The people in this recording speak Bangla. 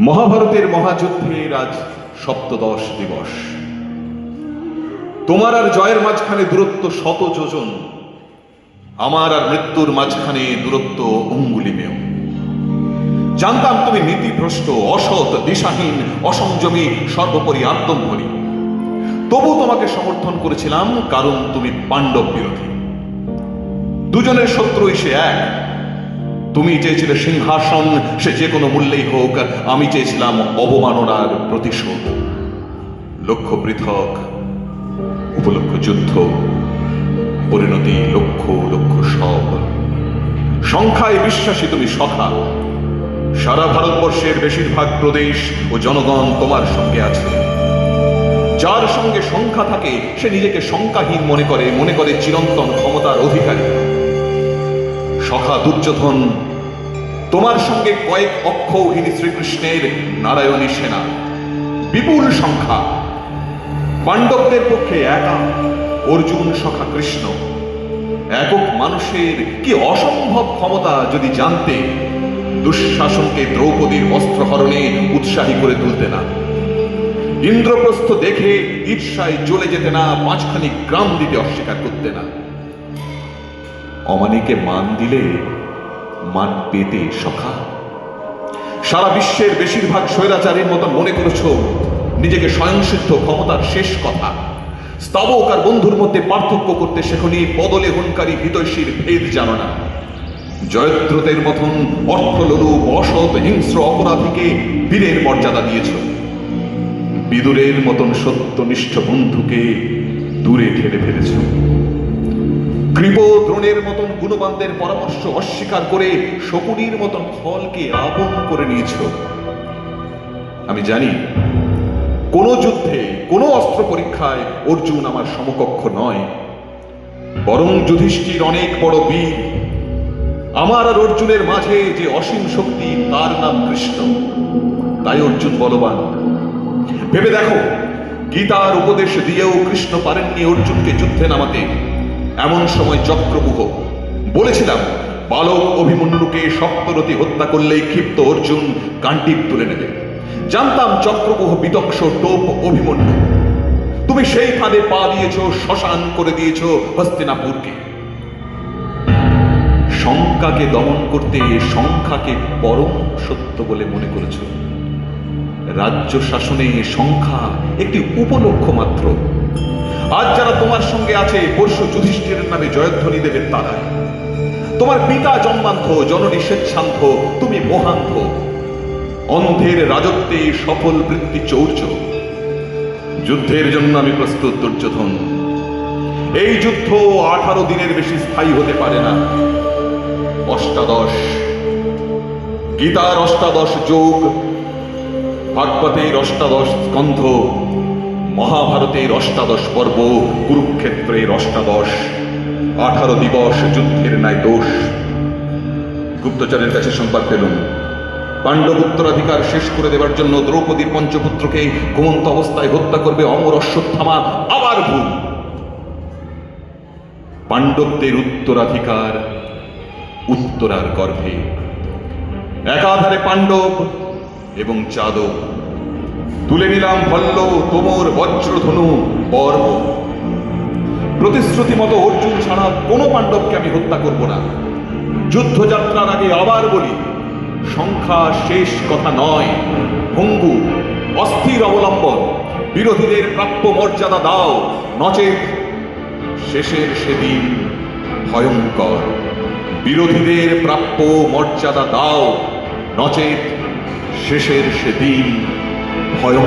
মহাভারতের মহাযুদ্ধের আজ সপ্তদশ দিবস। তোমার আর জয়ের মাঝখানে দূরত্ব শত যোজন। আমার আর মৃত্যুর মাঝখানে দূরত্ব অঙ্গুলি মেয়। জানতাম তুমি নীতিভ্রষ্ট, অসৎ, দিশাহীন, অসংযমী, সর্বোপরি আত্মম্ভরী। তবু তোমাকে সমর্থন করেছিলাম, কারণ তুমি পাণ্ডব বিরোধী। দুজনের শত্রুই সে এক তুমি চেয়েছিলে সিংহাসন, সে যে কোনো মূল্যেই হোক আমি চেয়েছিলাম অবমাননার প্রতিশোধ। লক্ষ্য পৃথক, উপলক্ষ যুদ্ধ, পরিণতি লক্ষ্য লক্ষ্য সব। সংখ্যায় বিশ্বাসী তুমি সখা। সারা ভারতবর্ষের বেশিরভাগ প্রদেশ ও জনগণ তোমার সঙ্গে আছে। যার সঙ্গে সংখ্যা থাকে, সে নিজেকে সংখ্যাহীন মনে করে মনে করে চিরন্তন ক্ষমতার অধিকারী। সখা দুর্যোধন তোমার সঙ্গে কয়েক অক্ষৌহিনী শ্রীকৃষ্ণের নারায়ণী সেনা। বিপুল সংখ্যা। পাণ্ডবদের পক্ষে একা। অর্জুন, সখা, কৃষ্ণ। একক মানুষের কি অসম্ভব ক্ষমতা যদি জানতে, দুঃশাসনকে দ্রৌপদীর বস্ত্রহরণে উৎসাহী করে তুলতে না। ইন্দ্রপ্রস্থ দেখে ঈর্ষায় চলে যেতে না, পাঁচখানি গ্রাম দিতে অস্বীকার করতে না। অমানিকে মান দিলে মান পেতে সখা। সারা বিশ্বের বেশিরভাগ স্বৈরাচারীর মতো মনে করেছ, নিজেকে স্বয়ংসিদ্ধ ক্ষমতার শেষ কথা। স্তাবক আর বন্ধুর মধ্যে পার্থক্য করতে শেখনি বদলে হুনকারী হিতৈষীর ভেদ জানো না। জয়দ্রতের মতন অর্থলোলু অসৎ হিংস্র অপরাধীকে বীরের মর্যাদা দিয়েছ। বিদুরের মতন সত্যনিষ্ঠ বন্ধুকে দূরে ঠেলে ফেলেছ। কৃপ দ্রোণের মতন গুণবানদের পরামর্শ অস্বীকার করে শকুনির মতন ফলকে আপন করে নিয়েছ আমি জানি, কোন যুদ্ধে, কোন অস্ত্র পরীক্ষায় অর্জুন আমার সমকক্ষ নয়। বরং যুধিষ্ঠির অনেক বড় বীর। আমার আর অর্জুনের মাঝে যে অসীম শক্তি, তার নাম কৃষ্ণ। তাই অর্জুন বলবান, ভেবে দেখো, গীতার উপদেশ দিয়েও কৃষ্ণ পারেননি অর্জুনকে যুদ্ধে নামাতে। এমন সময় চক্রবুহ বলেছিলাম, বালক অভিমন্যুকে সপ্তরতি হত্যা করলেই ক্ষিপ্ত অর্জুন কান্টিপ তুলে নেবে। জানতাম চক্রবুহ বিদক্ষ টোপ অভিমন্যু। তুমি সেই ফাঁদে পা দিয়েছ, শ্মশান করে দিয়েছ হস্তিনাপুরকে। শঙ্কাকে দমন করতে সংখ্যাকে পরম সত্য বলে মনে করেছ। রাজ্য শাসনে সংখ্যা একটি উপলক্ষ মাত্র। আজ যারা তোমার সঙ্গে আছে, পরশু যুধিষ্ঠিরের নামে জয়ধ্বনি দেবে তারাই তোমার পিতা জন্মান্ধ, জননী স্বেচ্ছান্ধ তুমি মোহান্ধ। অন্ধের রাজত্বে সফল বৃত্তি চৌর্য। যুদ্ধের জন্য আমি প্রস্তুত, দুর্যোধন। এই যুদ্ধ আঠারো দিনের বেশি স্থায়ী হতে পারে না। অষ্টাদশ। গীতার অষ্টাদশ যোগ, ভাগবতের অষ্টাদশ স্কন্ধ। মহাভারতের অষ্টাদশ পর্ব, কুরুক্ষেত্রের অষ্টাদশ, আঠারো দিবস যুদ্ধের ন্যায় দোষ। গুপ্তচরের কাছে সংবাদ পেলুম। পাণ্ডব উত্তরাধিকার শেষ করে দেবার জন্য দ্রৌপদীর পঞ্চপুত্রকে ঘুমন্ত অবস্থায় হত্যা করবে অমর অশ্বত্থামা, আবার ভুল। পাণ্ডবদের উত্তরাধিকার উত্তরার গর্ভে। একাধারে পাণ্ডব এবং যাদব তুলে নিলাম ভল্ল তোমর বজ্রধনু পর্ব প্রতিশ্রুতি মতো অর্জুন ছাড়া কোনো পাণ্ডবকে আমি হত্যা করব না। যুদ্ধযাত্রার আগে আবার বলি, সংখ্যা শেষ কথা নয়। ভঙ্গু, অস্থির অবলম্বন, বিরোধীদের প্রাপ্য মর্যাদা দাও, নচেত শেষের সেদিন ভয়ঙ্কর। বিরোধীদের প্রাপ্য মর্যাদা দাও, নচেত শেষের সেদিন 我有